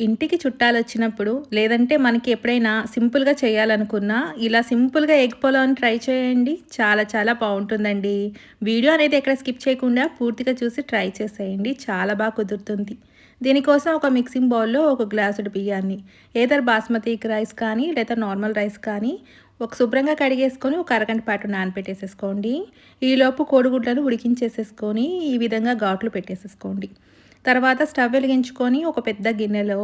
ఇంటికి చుట్టాలు వచ్చినప్పుడు లేదంటే మనకి ఎప్పుడైనా సింపుల్గా చేయాలనుకున్నా ఇలా సింపుల్గా ఎగ్ పొలాన్ని ట్రై చేయండి. చాలా చాలా బాగుంటుందండి వీడియో అనేది ఎక్కడ స్కిప్ చేయకుండా పూర్తిగా చూసి ట్రై చేసేయండి. చాలా బాగా కుదురుతుంది. దీనికోసం ఒక మిక్సింగ్ బౌల్లో ఒక గ్లాసుడు బియ్యాన్ని ఏదర్ బాస్మతి రైస్ కానీ లేదా నార్మల్ రైస్ కానీ ఒక శుభ్రంగా కడిగేసుకొని ఒక అరగంట పాటు నానపెట్టేసేసుకోండి. ఈలోపు కోడిగుడ్లను ఉడికించేసేసుకొని ఈ విధంగా ఘాట్లు పెట్టేసేసుకోండి. తర్వాత స్టవ్ వెలిగించుకొని ఒక పెద్ద గిన్నెలో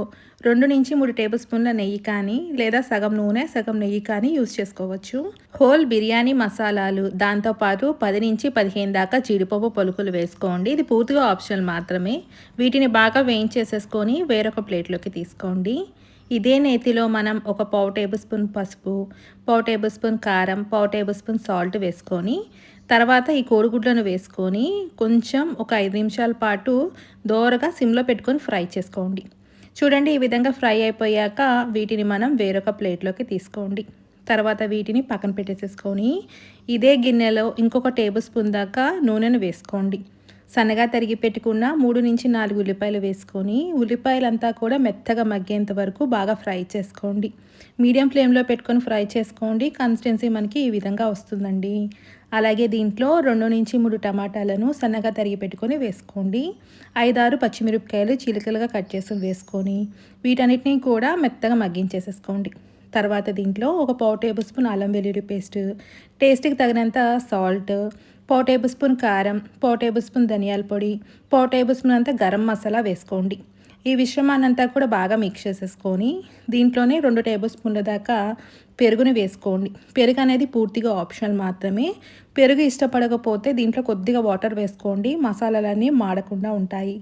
రెండు నుంచి మూడు టేబుల్ స్పూన్ల నెయ్యి కానీ లేదా సగం నూనె సగం నెయ్యి కానీ యూస్ చేసుకోవచ్చు. హోల్ బిర్యానీ మసాలాలు దాంతోపాటు పది నుంచి పదిహేను దాకా జీడిపప్పు పలుకులు వేసుకోండి. ఇది పూర్తిగా ఆప్షనల్ మాత్రమే. వీటిని బాగా వేయించేసేసుకొని వేరొక ప్లేట్లోకి తీసుకోండి. ఇదే నేతిలో మనం ఒక పావు టేబుల్ స్పూన్ పసుపు పావు టేబుల్ స్పూన్ కారం పావు టేబుల్ స్పూన్ సాల్ట్ వేసుకొని తర్వాత ఈ కోడిగుడ్లను వేసుకొని కొంచెం ఒక ఐదు నిమిషాల పాటు దోరగా సిమ్లో పెట్టుకొని ఫ్రై చేసుకోండి. చూడండి ఈ విధంగా ఫ్రై అయిపోయాక వీటిని మనం వేరొక ప్లేట్లోకి తీసుకోండి. తర్వాత వీటిని పక్కన పెట్టేసేసుకొని ఇదే గిన్నెలో ఇంకొక టేబుల్ స్పూన్ దాకా నూనెను వేసుకోండి. సన్నగా తరిగి పెట్టుకున్న మూడు నుంచి నాలుగు ఉల్లిపాయలు వేసుకొని ఉల్లిపాయలంతా కూడా మెత్తగా మగ్గేంత వరకు బాగా ఫ్రై చేసుకోండి. మీడియం ఫ్లేమ్లో పెట్టుకొని ఫ్రై చేసుకోండి. కన్సిస్టెన్సీ మనకి ఈ విధంగా వస్తుందండి. అలాగే దీంట్లో రెండు నుంచి మూడు టమాటాలను సన్నగా తరిగి పెట్టుకొని వేసుకోండి. ఐదారు పచ్చిమిరపకాయలు చిలుకలుగా కట్ చేసి వేసుకొని వీటన్నిటిని కూడా మెత్తగా మగ్గించేసేసుకోండి. తర్వాత దీంట్లో ఒక పావు టేబుల్ స్పూన్ అల్లం వెల్లుల్లి పేస్ట్ టేస్ట్కి తగినంత సాల్ట్ పావు టేబుల్ స్పూన్ కారం పావు టేబుల్ స్పూన్ ధనియాల పొడి పావు టేబుల్ స్పూన్ అంతా గరం మసాలా వేసుకోండి. ఈ మిశ్రమాన్నంతా కూడా బాగా మిక్స్ చేసేసుకొని దీంట్లోనే రెండు టేబుల్ స్పూన్ల దాకా పెరుగుని వేసుకోండి. పెరుగు అనేది పూర్తిగా ఆప్షనల్ మాత్రమే. పెరుగు ఇష్టపడకపోతే దీంట్లో కొద్దిగా వాటర్ వేసుకోండి. మసాలాలన్నీ మాడకుండా ఉంటాయి.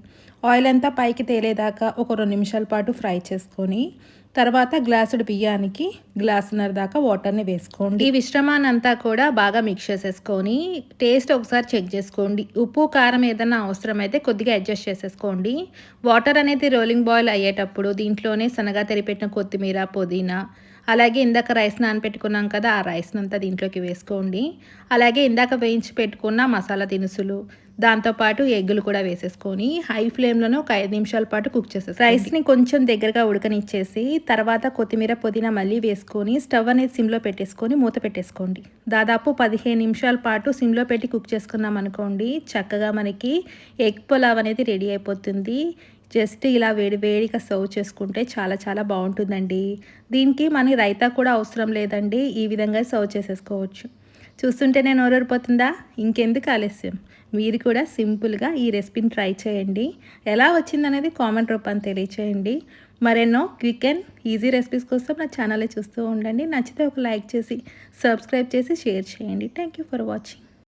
ఆయిల్ అంతా పైకి తేలేదాకా ఒక రెండు నిమిషాల పాటు ఫ్రై చేసుకొని తర్వాత గ్లాసుడు బియ్యానికి గ్లాసున్నర దాకా వాటర్ని వేసుకోండి. ఈ మిశ్రమాన్నంతా కూడా బాగా మిక్స్ చేసేసుకొని టేస్ట్ ఒకసారి చెక్ చేసుకోండి. ఉప్పు కారం ఏదైనా అవసరమైతే కొద్దిగా అడ్జస్ట్ చేసేసుకోండి. వాటర్ అనేది రోలింగ్ బాయిల్ అయ్యేటప్పుడు దీంట్లోనే సన్నగా తెరిపెట్టిన కొత్తిమీర పుదీనా అలాగే ఇందాక రైస్ నానపెట్టుకున్నాం కదా ఆ రైస్ను అంతా దీంట్లోకి వేసుకోండి. అలాగే ఇందాక వేయించి పెట్టుకున్న మసాలా దినుసులు దాంతోపాటు ఎగ్గులు కూడా వేసేసుకొని హై ఫ్లేమ్లోనే ఒక ఐదు నిమిషాల పాటు కుక్ చేసేసి రైస్ని కొంచెం దగ్గరగా ఉడకనిచ్చేసి తర్వాత కొత్తిమీర పుదీనా మళ్ళీ వేసుకొని స్టవ్ అనేది సిమ్లో పెట్టేసుకొని మూత పెట్టేసుకోండి. దాదాపు పదిహేను నిమిషాల పాటు సిమ్లో పెట్టి కుక్ చేసుకున్నాం అనుకోండి చక్కగా మనకి ఎగ్ పులావ్ అనేది రెడీ అయిపోతుంది. జస్ట్ ఇలా వేడి వేడిగా సర్వ్ చేసుకుంటే చాలా చాలా బాగుంటుందండి. దీనికి మనకి రైతా కూడా అవసరం లేదండి. ఈ విధంగా సర్వ్ చేసేసుకోవచ్చు. చూస్తుంటేనే నోరూరిపోతుందా? ఇంకెందుకు ఆలస్యం. మీరు కూడా సింపుల్గా ఈ రెసిపీని ట్రై చేయండి. ఎలా వచ్చిందనేది కామెంట్ రూపాన్ని తెలియచేయండి. మరెన్నో క్విక్ అండ్ ఈజీ రెసిపీస్ కోసం నా ఛానల్ చూస్తూ ఉండండి. నచ్చితే ఒక లైక్ చేసి సబ్స్క్రైబ్ చేసి షేర్ చేయండి. Thank you for watching.